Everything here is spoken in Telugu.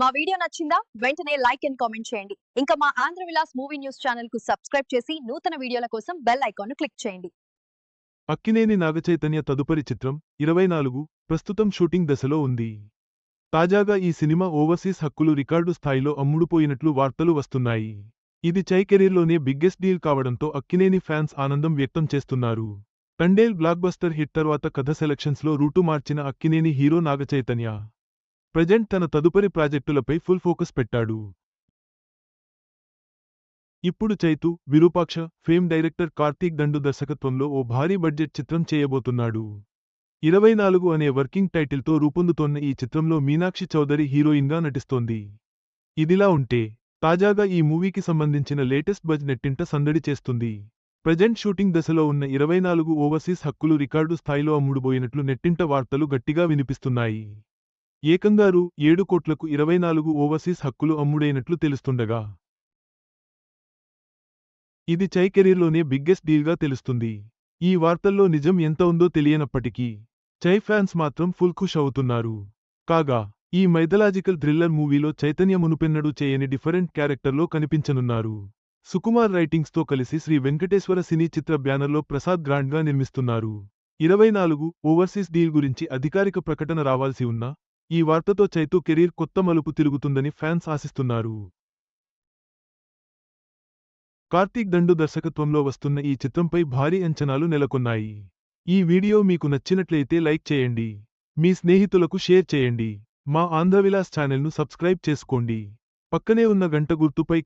మా వీడియో నచ్చిందా? వెంటనే లైక్ అండ్ కామెంట్ చేయండి. ఇంకా మా ఆంధ్ర విలాస్ మూవీ న్యూస్ ఛానల్కు సబ్స్క్రైబ్ చేసి నూతన వీడియోల కోసం బెల్ ఐకాన్ను క్లిక్ చేయండి. అక్కినేని నాగచైతన్య తదుపరి చిత్రం ఇరవై నాలుగు ప్రస్తుతం షూటింగ్ దశలో ఉంది. తాజాగా ఈ సినిమా ఓవర్సీస్ హక్కులు రికార్డు స్థాయిలో అమ్ముడుపోయినట్లు వార్తలు వస్తున్నాయి. ఇది చై కెరీర్లోనే బిగ్గెస్ట్ డీల్ కావడంతో అక్కినేని ఫ్యాన్స్ ఆనందం వ్యక్తం చేస్తున్నారు. టండేల్ బ్లాక్బస్టర్ హిట్ తర్వాత కథ సెలక్షన్స్లో రూటు మార్చిన అక్కినేని హీరో నాగచైతన్య ప్రజెంట్ తన తదుపరి ప్రాజెక్టులపై ఫుల్ ఫోకస్ పెట్టాడు. ఇప్పుడు చైతు విరూపాక్ష ఫేమ్ డైరెక్టర్ కార్తీక్ దండు దర్శకత్వంలో ఓ భారీ బడ్జెట్ చిత్రం చేయబోతున్నాడు. ఇరవై నాలుగు అనే వర్కింగ్ టైటిల్తో రూపొందుతోన్న ఈ చిత్రంలో మీనాక్షి చౌదరి హీరోయిన్గా నటిస్తోంది. ఇదిలా ఉంటే తాజాగా ఈ మూవీకి సంబంధించిన లేటెస్ట్ బజ్ నెట్టింట సందడి చేస్తుంది. ప్రజెంట్ షూటింగ్ దశలో ఉన్న ఇరవై నాలుగు ఓవర్సీస్ హక్కులు రికార్డు స్థాయిలో అమ్ముడుపోయినట్లు నెట్టింట వార్తలు గట్టిగా వినిపిస్తున్నాయి. ఏకంగా రూ ఏడు కోట్లకు ఇరవై నాలుగు ఓవర్సీస్ హక్కులు అమ్ముడైనట్లు తెలుస్తుండగా. ఇది చై కెరీర్లోనే బిగ్గెస్ట్ డీల్గా తెలుస్తుంది. ఈ వార్తల్లో నిజం ఎంత ఉందో తెలియనప్పటికీ చై ఫ్యాన్స్ మాత్రం ఫుల్ ఖుష్ అవుతున్నారు. కాగా ఈ మైథలాజికల్ థ్రిల్లర్ మూవీలో చైతన్య మునుపెన్నడు చేయని డిఫరెంట్ క్యారెక్టర్లో కనిపించనున్నారు. సుకుమార్ రైటింగ్స్తో కలిసి శ్రీ వెంకటేశ్వర సినీ చిత్ర బ్యానర్లో ప్రసాద్ గ్రాండ్గా నిర్మిస్తున్నారు. ఇరవై నాలుగు ఓవర్సీస్ డీల్ గురించి అధికారిక ప్రకటన రావాల్సి ఉన్నా ఈ వార్తతో చైతూ కెరీర్ కొత్త మలుపు తిరుగుతుందని ఫ్యాన్స్ ఆశిస్తున్నారు. కార్తీక్ దండు దర్శకత్వంలో వస్తున్న ఈ చిత్రంపై భారీ అంచనాలు నెలకొన్నాయి. ఈ వీడియో మీకు నచ్చినట్లయితే లైక్ చేయండి. మీ స్నేహితులకు షేర్ చేయండి. మా ఆంధ్రవిలాస్ ఛానల్ను సబ్స్క్రైబ్ చేసుకోండి. పక్కనే ఉన్న గంట గుర్తుపై